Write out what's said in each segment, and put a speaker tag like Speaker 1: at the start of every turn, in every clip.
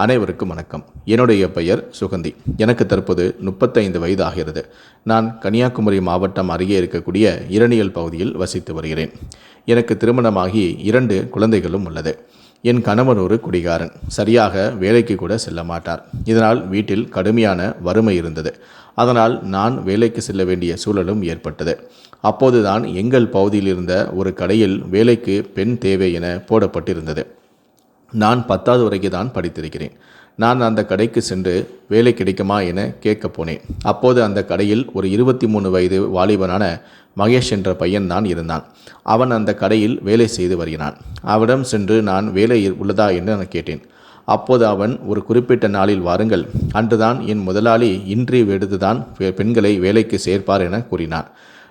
Speaker 1: அனைவருக்கும் வணக்கம். என்னுடைய பெயர் சுகந்தி. எனக்கு தற்போது முப்பத்தைந்து வயது ஆகிறது நான் கன்னியாகுமரி மாவட்டம் அருகே இருக்கக்கூடிய இரணியல் பகுதியில் வசித்து வருகிறேன். எனக்கு திருமணமாகி இரண்டு குழந்தைகளும் உள்ளது. என் கணவன் ஒரு குடிகாரன். சரியாக வேலைக்கு கூட செல்ல மாட்டார். இதனால் வீட்டில் கடுமையான வறுமை இருந்தது. அதனால் நான் வேலைக்கு செல்ல வேண்டிய சூழலும் ஏற்பட்டது. அப்போதுதான் எங்கள் பகுதியில் இருந்த ஒரு கடையில் வேலைக்கு பெண் தேவை என போடப்பட்டிருந்தது. நான் பத்தாவது வரைக்கும் தான் படித்திருக்கிறேன். நான் அந்த கடைக்கு சென்று வேலை கிடைக்குமா என கேட்கப் போனேன். அப்போது அந்த கடையில் ஒரு இருபத்தி மூணு வயது வாலிபனான மகேஷ் என்ற பையன் தான் இருந்தான். அவன் அந்த கடையில் வேலை செய்து வருகிறான். அவனிடம் சென்று நான் வேலை உள்ளதா என்று நான் கேட்டேன். அப்போது அவன் ஒரு குறிப்பிட்ட நாளில் வாருங்கள். அன்றுதான் என் முதலாளி இன்றி எடுத்துதான் பெண்களை வேலைக்கு சேர்ப்பார் என கூறினார்.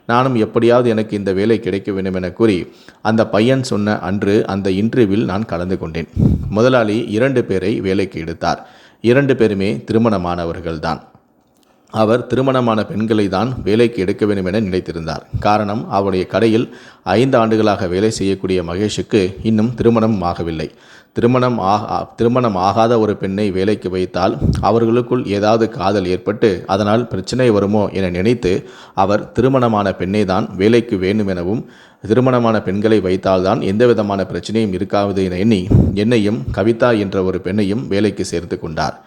Speaker 1: நானும் எப்படியாவது எனக்கு இந்த வேலை கிடைக்க வேண்டும் என கூறி அந்த பையன் சொன்ன அன்று அந்த இன்டர்வியூவில் நான் கலந்து கொண்டேன். முதலாளி இரண்டு பேரை வேலைக்கு எடுத்தார். இரண்டு பேருமே திருமணமானவர்கள்தான். அவர் திருமணமான பெண்களை தான் வேலைக்கு எடுக்க வேண்டும் என நினைத்திருந்தார். காரணம் அவருடைய கடையில் ஐந்து ஆண்டுகளாக வேலை செய்யக்கூடிய மகேஷுக்கு இன்னும் திருமணம் ஆகவில்லை. திருமணம் ஆகா திருமணம் ஆகாத ஒரு பெண்ணை வேலைக்கு வைத்தால் அவர்களுக்குள் ஏதாவது காதல் ஏற்பட்டு அதனால் பிரச்சனை வருமோ என நினைத்து அவர் திருமணமான பெண்ணை தான் வேலைக்கு வேண்டும் எனவும் திருமணமான பெண்களை வைத்தால்தான் எந்த விதமான பிரச்சனையும் இருக்காது என எண்ணி என்னையும் கவிதா என்ற ஒரு பெண்ணையும் வேலைக்கு சேர்த்து கொண்டார்.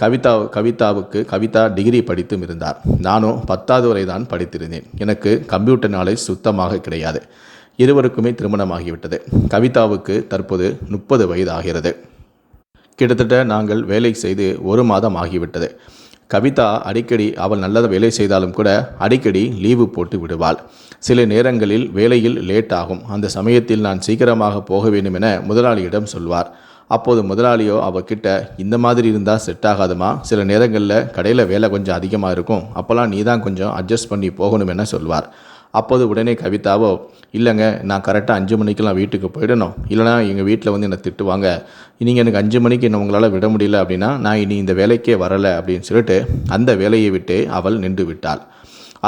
Speaker 1: கவிதா கவிதாவுக்கு கவிதா டிகிரி படித்தும் இருந்தார். நானும் பத்தாவது வரை தான் படித்திருந்தேன். எனக்கு கம்ப்யூட்டர் நாலேஜ் சுத்தமாக கிடையாது. இருவருக்குமே திருமணமாகிவிட்டது. கவிதாவுக்கு தற்போது முப்பது வயது ஆகிறது கிட்டத்தட்ட நாங்கள் வேலை செய்து ஒரு மாதம் ஆகிவிட்டது. கவிதா அடிக்கடி அவள் நல்லத வேலை செய்தாலும் கூட அடிக்கடி லீவு போட்டு விடுவாள். சில நேரங்களில் வேலையில் லேட் ஆகும். அந்த சமயத்தில் நான் சீக்கிரமாக போக வேண்டும் என முதலாளியிடம் சொல்வார். அப்போது முதலாளியோ அவகிட்ட இந்த மாதிரி இருந்தால் செட் ஆகாதுமா? சில நேரங்களில் கடையில் வேலை கொஞ்சம் அதிகமாக இருக்கும். அப்போல்லாம் நீ தான் கொஞ்சம் அட்ஜஸ்ட் பண்ணி போகணும் என சொல்வார். அப்போது உடனே கவிதாவோ இல்லைங்க நான் கரெக்டாக அஞ்சு மணிக்கெல்லாம் வீட்டுக்கு போயிடணும். இல்லைனா எங்கள் வீட்டில் வந்து என்னை திட்டுவாங்க. நீங்கள் எனக்கு அஞ்சு மணிக்கு என்ன உங்களால் விட முடியல அப்படின்னா நான் இனி இந்த வேலைக்கே வரலை அப்படின்னு சொல்லிட்டு அந்த வேலையை விட்டு அவள் நின்று விட்டாள்.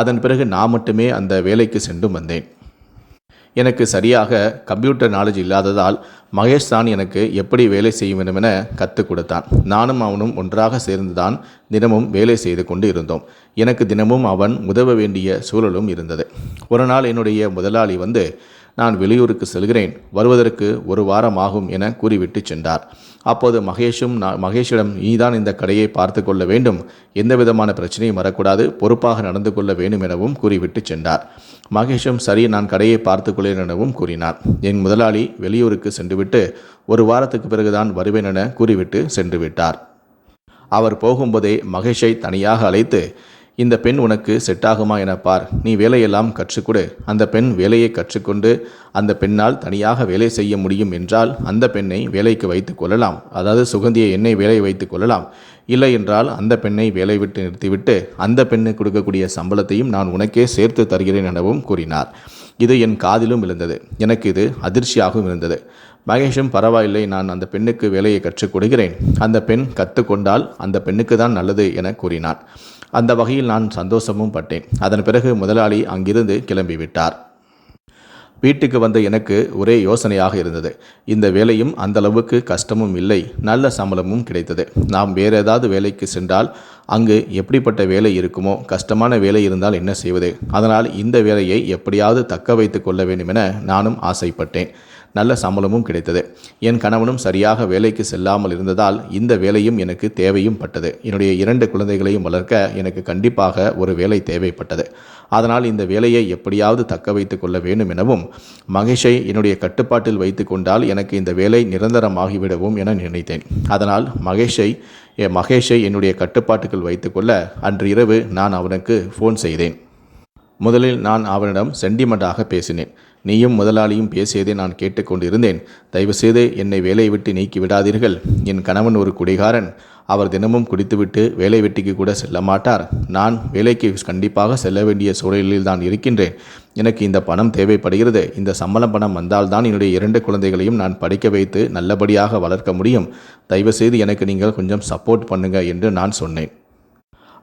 Speaker 1: அதன் பிறகு நான் மட்டுமே அந்த வேலைக்கு சென்று வந்தேன். எனக்கு சரியாக கம்ப்யூட்டர் நாலேஜ் இல்லாததால் மகேஷ் தான் எனக்கு எப்படி வேலை செய்ய வேண்டும் என கற்றுக் கொடுத்தான். நானும் அவனும் ஒன்றாக சேர்ந்துதான் தினமும் வேலை செய்து கொண்டு இருந்தோம். எனக்கு தினமும் அவன் உதவ வேண்டிய சூழலும் இருந்தது. ஒரு நாள் என்னுடைய முதலாளி வந்து நான் வெளியூருக்கு செல்கிறேன். வருவதற்கு ஒரு வாரம் ஆகும் என கூறிவிட்டு சென்றார். அப்போது மகேஷும் நான் மகேஷிடம் நீதான் இந்த கடையை பார்த்து கொள்ள வேண்டும். எந்த விதமான பிரச்சனையும் வரக்கூடாது. பொறுப்பாக நடந்து கொள்ள வேண்டும் எனவும் கூறிவிட்டு சென்றார். மகேஷும் சரி நான் கடையை பார்த்து எனவும் கூறினார். என் முதலாளி வெளியூருக்கு சென்றுவிட்டு ஒரு வாரத்துக்கு பிறகுதான் வருவேன் என கூறிவிட்டு சென்று விட்டார் அவர் போகும்போதே மகேஷை தனியாக அழைத்து இந்த பெண் உனக்கு செட் ஆகுமா என பார். நீ வேலையெல்லாம் கற்றுக்கொடு. அந்த பெண் வேலையை கற்றுக்கொண்டு அந்த பெண்ணால் தனியாக வேலை செய்ய முடியும் என்றால் அந்த பெண்ணை வேலைக்கு வைத்து கொள்ளலாம். அதாவது சுகந்தியை என்னை வேலை வைத்து கொள்ளலாம். இல்லை என்றால் அந்த பெண்ணை வேலை விட்டு நிறுத்திவிட்டு அந்த பெண்ணு கொடுக்கக்கூடிய சம்பளத்தையும் நான் உனக்கே சேர்த்து தருகிறேன் எனவும் கூறினார். இது என் காதிலும் விழுந்தது. எனக்கு இது அதிர்ச்சியாகவும் இருந்தது. மகேஷும் பரவாயில்லை நான் அந்த பெண்ணுக்கு வேலையை கற்றுக் கொடுக்கிறேன். அந்த பெண் கற்றுக்கொண்டால் அந்த பெண்ணுக்கு தான் நல்லது என கூறினான் அந்த வகையில் நான் சந்தோஷமும் பட்டேன். அதன் பிறகு முதலாளி அங்கிருந்து கிளம்பிவிட்டார். வீட்டுக்கு வந்த எனக்கு ஒரே யோசனையாக இருந்தது. இந்த வேலையும் அந்த அளவுக்கு கஷ்டமும் இல்லை நல்ல சம்பளமும் கிடைத்தது. நாம் வேறு ஏதாவது வேலைக்கு சென்றால் அங்கு எப்படிப்பட்ட வேலை இருக்குமோ கஷ்டமான வேலை இருந்தால் என்ன செய்வது? அதனால் இந்த வேலையை எப்படியாவது தக்க வைத்து கொள்ள வேண்டுமென நானும் ஆசைப்பட்டேன். நல்ல சம்பளமும் கிடைத்தது. என் கணவனும் சரியாக வேலைக்கு செல்லாமல் இருந்ததால் இந்த வேலையும் எனக்கு தேவையும் பட்டது. என்னுடைய இரண்டு குழந்தைகளையும் வளர்க்க எனக்கு கண்டிப்பாக ஒரு வேலை தேவைப்பட்டது. அதனால் இந்த வேலையை எப்படியாவது தக்க வைத்து கொள்ள வேண்டும் எனவும் மகேஷை என்னுடைய கட்டுப்பாட்டில் வைத்து கொண்டால் எனக்கு இந்த வேலை நிரந்தரமாகிவிடவும் என நினைத்தேன். அதனால் மகேஷை மகேஷை என்னுடைய கட்டுப்பாட்டுக்குள் வைத்துக்கொள்ள அன்று இரவு நான் அவனுக்கு ஃபோன் செய்தேன். முதலில் நான் அவனிடம் சென்டிமெண்ட்டாக பேசினேன். நீயும் முதலாளியும் பேசியதை நான் கேட்டுக்கொண்டிருந்தேன் தயவுசெய்து என்னை வேலையை விட்டு நீக்கி விடாதீர்கள். என் கணவன் ஒரு குடிகாரன். அவர் தினமும் குடித்துவிட்டு வேலை வெட்டிக்கு கூட செல்ல மாட்டார். நான் வேலைக்கு கண்டிப்பாக செல்ல வேண்டிய சூழலில் தான் இருக்கின்றேன். எனக்கு இந்த பணம் தேவைப்படுகிறது. இந்த சம்பளம் பணம் வந்தால்தான் என்னுடைய இரண்டு குழந்தைகளையும் நான் படிக்க வைத்து நல்லபடியாக வளர்க்க முடியும். தயவுசெய்து எனக்கு நீங்கள் கொஞ்சம் சப்போர்ட் பண்ணுங்க என்று நான் சொன்னேன்.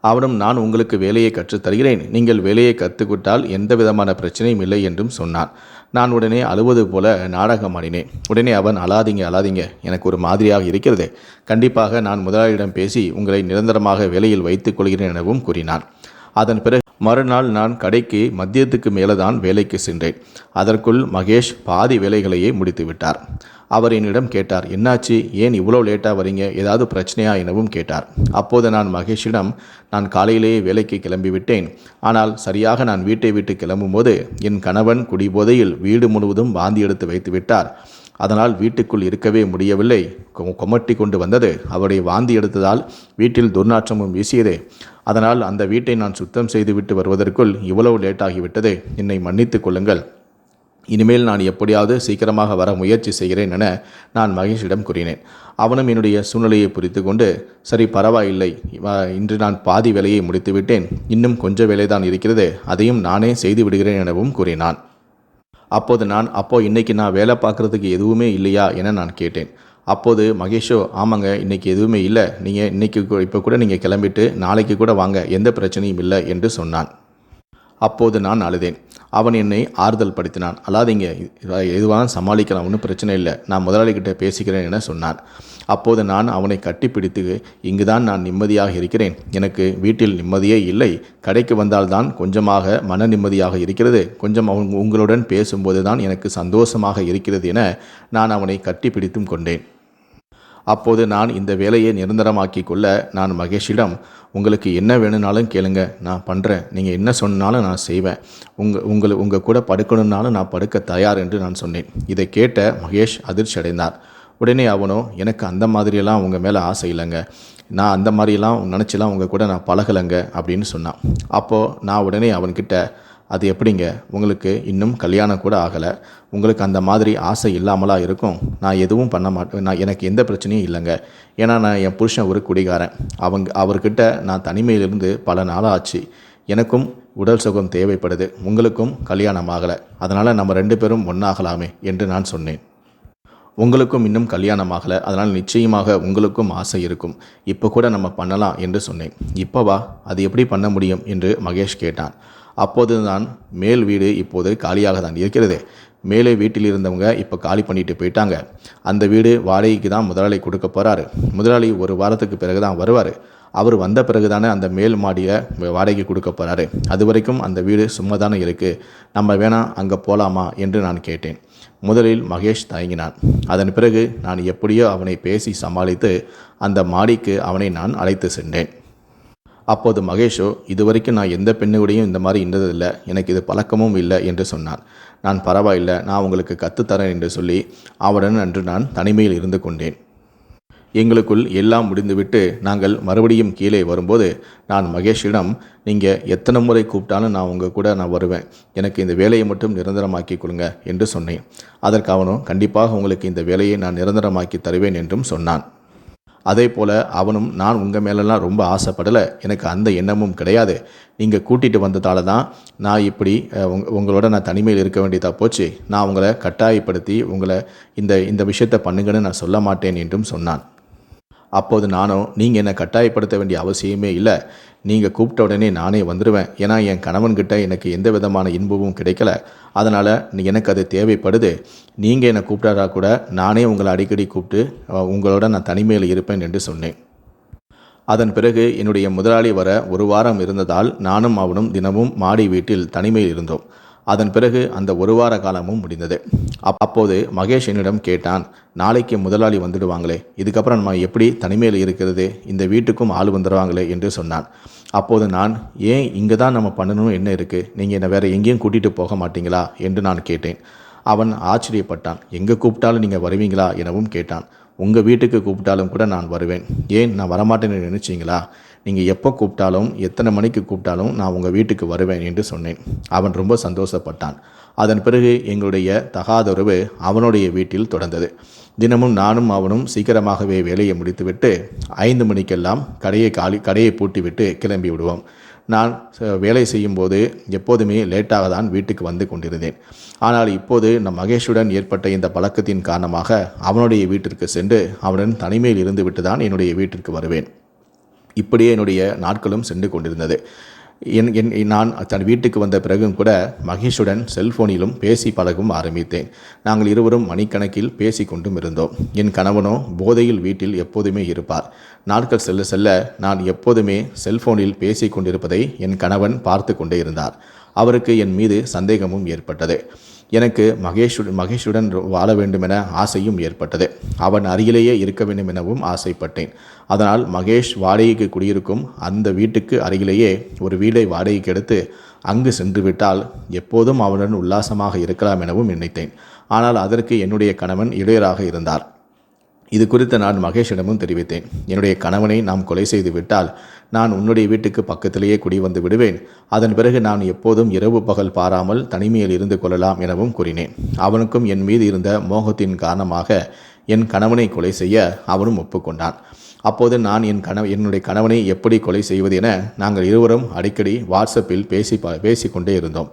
Speaker 1: அவனும் நான் உங்களுக்கு வேலையை கற்றுத் தருகிறேன் நீங்கள் வேலையை கற்றுக்கொட்டால் எந்த விதமான பிரச்சனையும் இல்லை என்றும் சொன்னான். நான் உடனே அழுவது போல நாடகம் ஆடினேன். உடனே அவன் அழாதீங்க அழாதீங்க எனக்கு ஒரு மாதிரியாக இருக்கிறது. கண்டிப்பாக நான் முதலாளியிடம் பேசி உங்களை நிரந்தரமாக வேலையில் வைத்துக் கொள்கிறேன் எனவும் கூறினான். அதன் பிறகு மறுநாள் நான் கடைக்கு மதியத்துக்கு மேலே தான் வேலைக்கு சென்றேன். அதற்குள் மகேஷ் பாதி வேலைகளையே முடித்து விட்டார் அவர் என்னிடம் கேட்டார் என்னாச்சு? ஏன் இவ்வளோ லேட்டாக வரீங்க? ஏதாவது பிரச்சனையா? எனவும் கேட்டார். அப்போது நான் மகேஷிடம் நான் காலையிலேயே வேலைக்கு கிளம்பி விட்டேன் ஆனால் சரியாக நான் வீட்டை விட்டு கிளம்பும்போது என் கணவன் குடிபோதையில் வீடு முழுவதும் வாந்தி எடுத்து வைத்து விட்டார். அதனால் வீட்டுக்குள் இருக்கவே முடியவில்லை. கொமட்டி கொண்டு வந்தது. அவருடைய வாந்தி எடுத்ததால் வீட்டில் துர்நாற்றமும் வீசியது. அதனால் அந்த வீட்டை நான் சுத்தம் செய்துவிட்டு வருவதற்குள் இவ்வளவு லேட்டாகிவிட்டது. என்னை மன்னித்துக் கொள்ளுங்கள். இனிமேல் நான் எப்படியாவது சீக்கிரமாக வர முயற்சி செய்கிறேன் என நான் மகேஷிடம் கூறினேன். அவனும் என்னுடைய சூழ்நிலையை புரித்து கொண்டு சரி பரவாயில்லை. இன்று நான் பாதி வேலையை முடித்துவிட்டேன். இன்னும் கொஞ்சம் வேலைதான் இருக்கிறது. அதையும் நானே செய்து விடுகிறேன் எனவும் கூறினான். அப்போது நான் அப்போ இன்னைக்கு நான் வேலை பார்க்குறதுக்கு எதுவுமே இல்லையா? என நான் கேட்டேன். அப்போது மகேஷோ ஆமாங்க இன்றைக்கி எதுவுமே இல்லை. நீங்கள் இன்றைக்கி கூ- இப்போ கூட நீங்கள் கிளம்பிட்டு நாளைக்கு கூட வாங்க. எந்த பிரச்சனையும் இல்லை என்று சொன்னான். அப்போது நான் அழுதேன். அவன் என்னை ஆறுதல் படுத்தினான். அல்லாதீங்க எதுவாக சமாளிக்கலாம். ஒன்றும் பிரச்சனை இல்லை. நான் முதலாளிகிட்ட பேசிக்கிறேன் என சொன்னான். அப்போது நான் அவனை கட்டிப்பிடித்து இங்குதான் நான் நிம்மதியாக இருக்கிறேன். எனக்கு வீட்டில் நிம்மதியே இல்லை. கடைக்கு வந்தால்தான் கொஞ்சமாக மன நிம்மதியாக இருக்கிறது. கொஞ்சம் அவன் உங்களுடன் பேசும்போது தான் எனக்கு சந்தோஷமாக இருக்கிறது என நான் அவனை கட்டிப்பிடித்தும் கொண்டேன். அப்போது நான் இந்த வேலையை நிரந்தரமாக்கி கொள்ள நான் மகேஷிடம் உங்களுக்கு என்ன வேணும்னாலும் கேளுங்க நான் பண்ணுறேன் நீங்கள் என்ன சொன்னாலும் நான் செய்வேன். உங்கள் உங்களை உங்கள் கூட படுக்கணும்னாலும் நான் படுக்க தயார் என்று நான் சொன்னேன். இதை கேட்ட மகேஷ் அதிர்ச்சி அடைந்தார் உடனே அவனோ எனக்கு அந்த மாதிரியெல்லாம் உங்கள் மேலே ஆசை இல்லைங்க. நான் அந்த மாதிரியெல்லாம் நினச்சிலாம் உங்கள் கூட நான் பழகலைங்க அப்படின்னு சொன்னான். அப்போது நான் உடனே அவன்கிட்ட அது எப்படிங்க? உங்களுக்கு இன்னும் கல்யாணம் கூட ஆகலை. உங்களுக்கு அந்த மாதிரி ஆசை இல்லாமலா இருக்கும்? நான் எதுவும் பண்ண மாட்டேன் நான் எனக்கு எந்த பிரச்சனையும் இல்லைங்க. ஏன்னா நான் என் புருஷன் ஒரு குடிகாரன். அவங்க அவர்கிட்ட நான் தனிமையிலிருந்து பல நாளாக ஆச்சு எனக்கும் உடல் சுகம் தேவைப்படுது. உங்களுக்கும் கல்யாணம் ஆகலை. அதனால் நம்ம ரெண்டு பேரும் ஒன்றாகலாமே என்று நான் சொன்னேன். உங்களுக்கும் இன்னும் கல்யாணம் ஆகலை. அதனால் நிச்சயமாக உங்களுக்கும் ஆசை இருக்கும். இப்போ கூட நம்ம பண்ணலாம் என்று சொன்னேன். இப்போவா அது எப்படி பண்ண முடியும்? என்று மகேஷ் கேட்டான். அப்போது நான் மேல் வீடு இப்போது காலியாக தான் இருக்கிறது. மேலே வீட்டில் இருந்தவங்க இப்போ காலி பண்ணிட்டு போயிட்டாங்க. அந்த வீடு வாடகைக்கு தான் முதலாளி கொடுக்க போகிறாரு முதலாளி ஒரு வாரத்துக்கு பிறகு தான் வருவார். அவர் வந்த பிறகு தானே அந்த மேல் மாடியை வாடகைக்கு கொடுக்க போகிறாரு அது வரைக்கும் அந்த வீடு சும்மா தானே இருக்குது நம்ம வேணால் அங்கே போகலாமா என்று நான் கேட்டேன். முதலில் மகேஷ் தயங்கினான். அதன் பிறகு நான் எப்படியோ அவனை பேசி சமாளித்து அந்த மாடிக்கு அவனை நான் அழைத்து சென்றேன். அப்போது மகேஷோ இதுவரைக்கும் நான் எந்த பெண்ணுடையும் இந்த மாதிரி இருந்ததில்லை எனக்கு இது பழக்கமும் இல்லை என்று சொன்னான். நான் பரவாயில்லை. நான் உங்களுக்கு கற்றுத்தரேன் என்று சொல்லி அவருடன் அன்று நான் தனிமையில் இருந்து கொண்டேன். எங்களுக்குள் எல்லாம் முடிந்துவிட்டு நாங்கள் மறுபடியும் கீழே வரும்போது நான் மகேஷிடம் நீங்கள் எத்தனை முறை கூப்பிட்டாலும் நான் உங்கள் கூட நான் வருவேன். எனக்கு இந்த வேலையை மட்டும் நிரந்தரமாக்கி கொடுங்க என்று சொன்னேன். அதற்கு அவனும் கண்டிப்பாக உங்களுக்கு இந்த வேலையை நான் நிரந்தரமாக்கி தருவேன் என்றும் சொன்னான். அதே போல் அவனும் நான் உங்கள் மேலெல்லாம் ரொம்ப ஆசைப்படலை. எனக்கு அந்த எண்ணமும் கிடையாது. நீங்கள் கூட்டிகிட்டு வந்ததால தான் நான் இப்படி உங் உங்களோட நான் தனிமையில் இருக்க வேண்டியதாக போச்சு. நான் உங்களை கட்டாயப்படுத்தி உங்களை இந்த இந்த விஷயத்தை பண்ணுங்கன்னு நான் சொல்ல மாட்டேன் என்றும் சொன்னான். அப்போது நானும் நீங்கள் என்னை கட்டாயப்படுத்த வேண்டிய அவசியமே இல்லை. நீங்கள் கூப்பிட்ட உடனே நானே வந்துடுவேன் ஏன்னா என் கணவன்கிட்ட எனக்கு எந்த விதமான இன்பமும் கிடைக்கல. அதனால் எனக்கு அது தேவைப்படுது. நீங்கள் என்னை கூப்பிட்டாரா கூட நானே உங்களை அடிக்கடி கூப்பிட்டு உங்களோட நான் தனிமையில் இருப்பேன் என்று சொன்னேன். அதன் பிறகு என்னுடைய முதலாளி வர ஒரு வாரம் இருந்ததால் நானும் அவனும் தினமும் மாடி வீட்டில் தனிமையில் இருந்தோம். அதன் பிறகு அந்த ஒரு வார காலமும் முடிந்தது. அப்போது மகேஷ் என்னிடம் கேட்டான் நாளைக்கு முதலாளி வந்துடுவாங்களே இதுக்கப்புறம் நம்ம எப்படி தனிமையில் இருக்கிறது இந்த வீட்டுக்கும் ஆள் வந்துடுவாங்களே? என்று சொன்னான். அப்போது நான் ஏன் இங்கே தான் நம்ம பண்ணணும் என்ன இருக்குது நீங்கள் என்னை வேறு எங்கேயும் கூட்டிகிட்டு போக மாட்டீங்களா? என்று நான் கேட்டேன். அவன் ஆச்சரியப்பட்டான் எங்கே கூப்பிட்டாலும் நீங்கள் வருவீங்களா? எனவும் கேட்டான். உங்கள் வீட்டுக்கு கூப்பிட்டாலும் கூட நான் வருவேன். ஏன் நான் வரமாட்டேன்னு நினச்சிங்களா? நீங்கள் எப்போ கூப்பிட்டாலும் எத்தனை மணிக்கு கூப்பிட்டாலும் நான் உங்கள் வீட்டுக்கு வருவேன் என்று சொன்னேன். அவன் ரொம்ப சந்தோஷப்பட்டான். அதன் பிறகு எங்களுடைய தகாதொருவு அவனுடைய வீட்டில் தொடர்ந்தது. தினமும் நானும் அவனும் சீக்கிரமாகவே வேலையை முடித்துவிட்டு ஐந்து மணிக்கெல்லாம் கடையை காலி கடையை பூட்டிவிட்டு கிளம்பி விடுவோம். நான் ச- வேலை செய்யும்போது எப்போதுமே லேட்டாக தான் வீட்டுக்கு வந்து கொண்டிருந்தேன். ஆனால் இப்போது நம் மகேஷுடன் ஏற்பட்ட இந்த பழக்கத்தின் காரணமாக அவனுடைய வீட்டிற்கு சென்று அவனுடன் தனிமையில் இருந்துவிட்டு தான் என்னுடைய வீட்டிற்கு வருவேன். இப்படியே என்னுடைய நாட்களும் சென்று கொண்டிருந்தது. என் என் நான் தன் வீட்டுக்கு வந்த பிறகும் கூட மகேஷுடன் செல்போனிலும் பேசி பழகும் ஆரம்பித்தேன். நாங்கள் இருவரும் மணிக்கணக்கில் பேசி கொண்டும் இருந்தோம். என் கணவனோ போதையில் வீட்டில் எப்போதுமே இருப்பார். நாட்கள் செல்ல செல்ல நான் எப்போதுமே செல்போனில் பேசி கொண்டிருப்பதை என் கணவன் பார்த்து கொண்டே இருந்தார். அவருக்கு என் மீது சந்தேகமும் ஏற்பட்டது. எனக்கு மகேஷுடன் மகேஷுடன் வாழ வேண்டுமென ஆசையும் ஏற்பட்டது. அவன் அருகிலேயே இருக்க வேண்டும் எனவும் ஆசைப்பட்டேன். அதனால் மகேஷ் வாடகைக்கு குடியிருக்கும் அந்த வீட்டுக்கு அருகிலேயே ஒரு வீடை வாடகைக்கு எடுத்து அங்கு சென்று விட்டால் எப்போதும் அவனுடன் உல்லாசமாக இருக்கலாம் எனவும் நினைத்தேன். ஆனால் அதற்கு என்னுடைய கணவன் இடையராக இருந்தார். இது குறித்து நான் மகேஷிடமும் தெரிவித்தேன். என்னுடைய கணவனை நாம் கொலை செய்து விட்டால் நான் உன்னுடைய வீட்டுக்கு பக்கத்திலேயே குடி வந்து விடுவேன். அதன் பிறகு நான் எப்போதும் இரவு பகல் பாராமல் தனிமையில் இருந்து கொள்ளலாம் எனவும் கூறினேன். அவனுக்கும் என் மீது இருந்த மோகத்தின் காரணமாக என் கணவனை கொலை செய்ய அவனும் ஒப்புக்கொண்டான். அப்போது நான் என் கணவ என்னுடைய கணவனை எப்படி கொலை செய்வது என நாங்கள் இருவரும் அடிக்கடி வாட்ஸ்அப்பில் பேசி பேசிக்கொண்டே இருந்தோம்.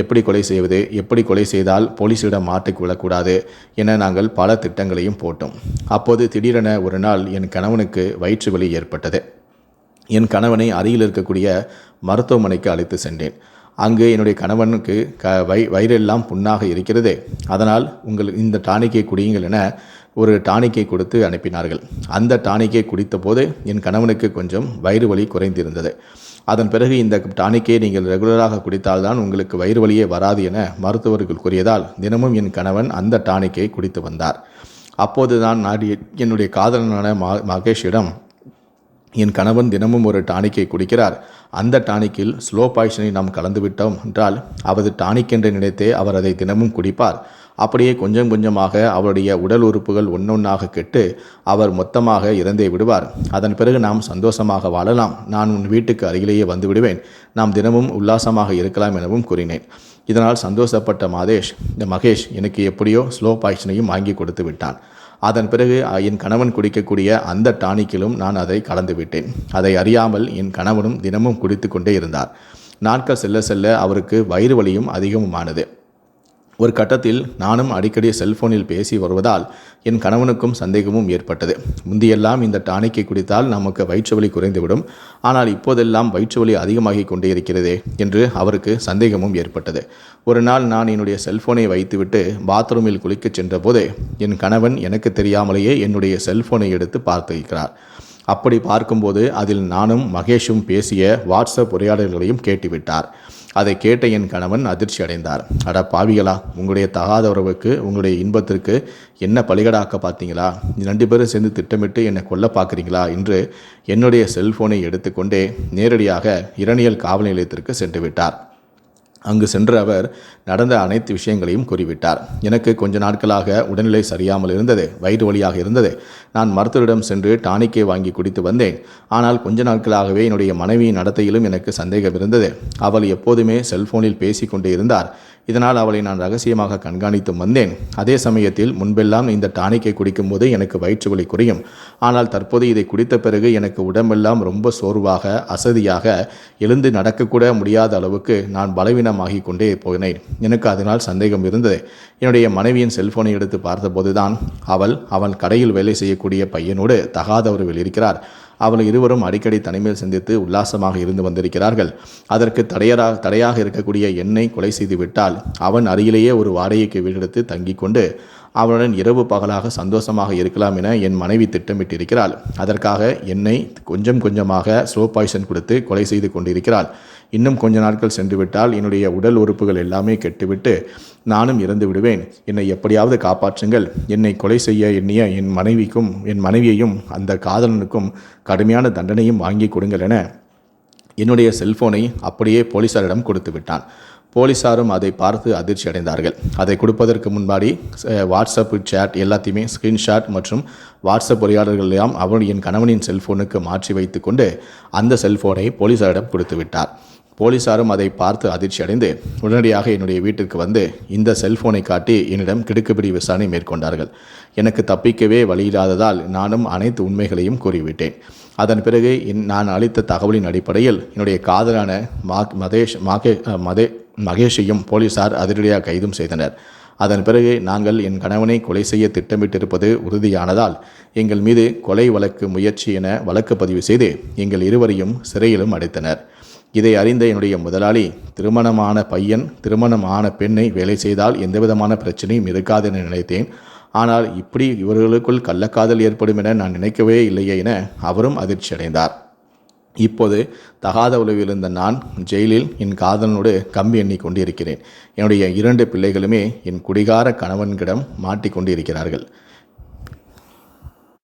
Speaker 1: எப்படி கொலை செய்வது எப்படி கொலை செய்தால் போலீஸிடம் மாட்டிக் விழக்கூடாது என நாங்கள் பல திட்டங்களையும் போட்டோம். அப்போது திடீரென ஒரு நாள் என் கணவனுக்கு வயிற்று வலி ஏற்பட்டது. என் கணவனை அருகில் இருக்கக்கூடிய மருத்துவமனைக்கு அழைத்து சென்றேன். அங்கு என்னுடைய கணவனுக்கு க வை வயிறெல்லாம் புண்ணாக இருக்கிறது. அதனால் உங்கள் இந்த டானிக்கை குடியுங்கள் என ஒரு டானிக்கை கொடுத்து அனுப்பினார்கள். அந்த டானிக்கை குடித்தபோது என் கணவனுக்கு கொஞ்சம் வயிறு வலி குறைந்திருந்தது. அதன் பிறகு இந்த டானிக்கை நீங்கள் ரெகுலராக குடித்தால்தான் உங்களுக்கு வயிறு வலியே வராது என மருத்துவர்கள் கூறியதால் தினமும் என் கணவன் அந்த டானிக்கை குடித்து வந்தார். அப்போது தான் நான் என்னுடைய காதலனான மா மகேஷிடம் என் கணவன் தினமும் ஒரு டானிக்கை குடிக்கிறார். அந்த டானிக்கில் ஸ்லோ பாய்சனை நாம் கலந்துவிட்டோம் என்றால் அவரது டானிக் என்று நினைத்தே அவர் அதை தினமும் குடிப்பார். அப்படியே கொஞ்சம் கொஞ்சமாக அவருடைய உடல் உறுப்புகள் ஒன்னொன்னாக கெட்டு அவர் மொத்தமாக இறந்தே விடுவார். அதன் பிறகு நாம் சந்தோஷமாக வாழலாம். நான் உன் வீட்டுக்கு அருகிலேயே வந்து விடுவேன். நாம் தினமும் உல்லாசமாக இருக்கலாம் எனவும் கூறினேன். இதனால் சந்தோஷப்பட்ட மாதேஷ் இந்த மகேஷ் எனக்கு எப்படியோ ஸ்லோ பாய்ச்சனையும் வாங்கி கொடுத்து விட்டான். அதன் பிறகு என் கணவன் குடிக்கக்கூடிய அந்த டானிக்கிலும் நான் அதை கலந்து விட்டேன். அதை அறியாமல் என் கணவனும் தினமும் குடித்து கொண்டே இருந்தார். நாட்கள் செல்ல செல்ல அவருக்கு வயிறு வலியும் அதிகமுமானது ஒரு கட்டத்தில் நானும் அடிக்கடி செல்போனில் பேசி வருவதால் என் கணவனுக்கும் சந்தேகமும் ஏற்பட்டது. முந்தியெல்லாம் இந்த டானிக்கை குடித்தால் நமக்கு வயிற்று வலி குறைந்துவிடும். ஆனால் இப்போதெல்லாம் வயிற்று வலி அதிகமாகி கொண்டே இருக்கிறதே என்று அவருக்கு சந்தேகமும் ஏற்பட்டது. ஒரு நாள் நான் என்னுடைய செல்போனை வைத்துவிட்டு பாத்ரூமில் குளிக்கச் சென்றபோது என் கணவன் எனக்கு தெரியாமலேயே என்னுடைய செல்போனை எடுத்து பார்த்திருக்கிறார். அப்படி பார்க்கும்போது அதில் நானும் மகேஷும் பேசிய வாட்ஸ்அப் உரையாடல்களையும் கேட்டுவிட்டார். அதை கேட்ட என் கணவன் அதிர்ச்சி அடைந்தார். அட பாவிகளா உங்களுடைய தகாத உறவுக்கு உங்களுடைய இன்பத்திற்கு என்ன பலிகடாக்க பார்த்தீங்களா? ரெண்டு பேரும் சேர்ந்து திட்டமிட்டு என்னை கொல்ல பார்க்குறீங்களா? என்று என்னுடைய செல்போனை எடுத்துக்கொண்டே நேரடியாக இரணியல் காவல் நிலையத்திற்கு சென்று விட்டார். அங்கு சென்ற அவர் நடந்த அனைத்து விஷயங்களையும் கூறிவிட்டார். எனக்கு கொஞ்ச நாட்களாக உடல்நிலை சரியாமல் இருந்தது வயிறு வழியாக இருந்தது. நான் மருத்துவரிடம் சென்று டானிக்கை வாங்கி குடித்து வந்தேன். ஆனால் கொஞ்ச நாட்களாகவே என்னுடைய மனைவியின் நடத்தையிலும் எனக்கு சந்தேகம் இருந்தது. அவள் எப்போதுமே செல்போனில் பேசிக்கொண்டே இருந்தார். இதனால் அவளை நான் ரகசியமாக கண்காணித்து வந்தேன். அதே சமயத்தில் முன்பெல்லாம் இந்த டானிக்கை குடிக்கும்போது எனக்கு வயிற்று வலி குறையும். ஆனால் தற்போது இதை குடித்த பிறகு எனக்கு உடம்பெல்லாம் ரொம்ப சோர்வாக அசதியாக எழுந்து நடக்கக்கூட முடியாத அளவுக்கு நான் பலவீனமாகி கொண்டே போனேன். எனக்கு அதனால் சந்தேகம் இருந்தது. என்னுடைய மனைவியின் செல்போனை எடுத்து பார்த்தபோதுதான் அவள் அவன் கடையில் வேலை செய்யக்கூடிய பையனோடு தகாதவர்கள் இருக்கிறார். அவள் இருவரும் அடிக்கடி தனிமையில் சந்தித்து உல்லாசமாக இருந்து வந்திருக்கிறார்கள். அதற்கு தடையராக தடையாக இருக்கக்கூடிய என்னை கொலை செய்துவிட்டால் அவன் அருகிலேயே ஒரு வாடகைக்கு வீடெடுத்து தங்கிக் கொண்டு அவனுடன் இரவு பகலாக சந்தோஷமாக இருக்கலாம் என என் மனைவி திட்டமிட்டிருக்கிறாள். அதற்காக என்னை கொஞ்சம் கொஞ்சமாக ஸ்லோ பாய்சன் கொடுத்து கொலை செய்து கொண்டிருக்கிறாள். இன்னும் கொஞ்ச நாட்கள் சென்றுவிட்டால் என்னுடைய உடல் உறுப்புகள் எல்லாமே கெட்டுவிட்டு நானும் இறந்து விடுவேன். என்னை எப்படியாவது காப்பாற்றுங்கள். என்னை கொலை செய்ய எண்ணிய என் மனைவிக்கும் என் மனைவியையும் அந்த காதலனுக்கும் கடுமையான தண்டனையும் வாங்கி கொடுங்கள் என என்னுடைய செல்போனை அப்படியே போலீசாரிடம் கொடுத்து விட்டான். போலீஸாரும் அதை பார்த்து அதிர்ச்சி அடைந்தார்கள். அதை கொடுப்பதற்கு முன்பாடி வாட்ஸ்அப் சேட் எல்லாத்தையுமே ஸ்க்ரீன்ஷாட் மற்றும் வாட்ஸ்அப் உரையாடல்கள் எல்லாம் அவன் என் கணவனின் செல்போனுக்கு மாற்றி வைத்துக்கொண்டு அந்த செல்போனை போலீஸாரிடம் கொடுத்து விட்டார். போலீசாரும் அதை பார்த்து அதிர்ச்சி அடைந்து உடனடியாக என்னுடைய வீட்டிற்கு வந்து இந்த செல்போனை காட்டி என்னிடம் கிடுக்குப்பிடி விசாரணை மேற்கொண்டார்கள். எனக்கு தப்பிக்கவே வழியில்லாததால் நானும் அனைத்து உண்மைகளையும் கூறிவிட்டேன். அதன் பிறகு நான் அளித்த தகவலின் அடிப்படையில் என்னுடைய காதலான மாக் மதேஷ் மாகே மதே மகேஷையும் போலீசார் அதிரடியாக கைதும் செய்தனர். அதன் பிறகு நாங்கள் என் கணவனை கொலை செய்ய திட்டமிட்டிருப்பது உறுதியானதால் எங்கள் மீது கொலை வழக்கு முயற்சி என வழக்கு பதிவு செய்து எங்கள் இருவரையும் சிறையிலும் அடைத்தனர். இதை அறிந்த என்னுடைய முதலாளி திருமணமான பையன் திருமணமான பெண்ணை வேலை செய்தால் எந்தவிதமான பிரச்சனையும் இருக்காது என நினைத்தேன். ஆனால் இப்படி இவர்களுக்குள் கள்ளக்காதல் ஏற்படும் என நான் நினைக்கவே இல்லையே என அவரும் அதிர்ச்சி அடைந்தார் இப்போது தகாத உளவில் இருந்த நான் ஜெயிலில் என் காதலனோடு கம்பி எண்ணி கொண்டிருக்கிறேன். என்னுடைய இரண்டு பிள்ளைகளுமே என் குடிகார கணவன்கிடம் மாட்டிக்கொண்டு இருக்கிறார்கள்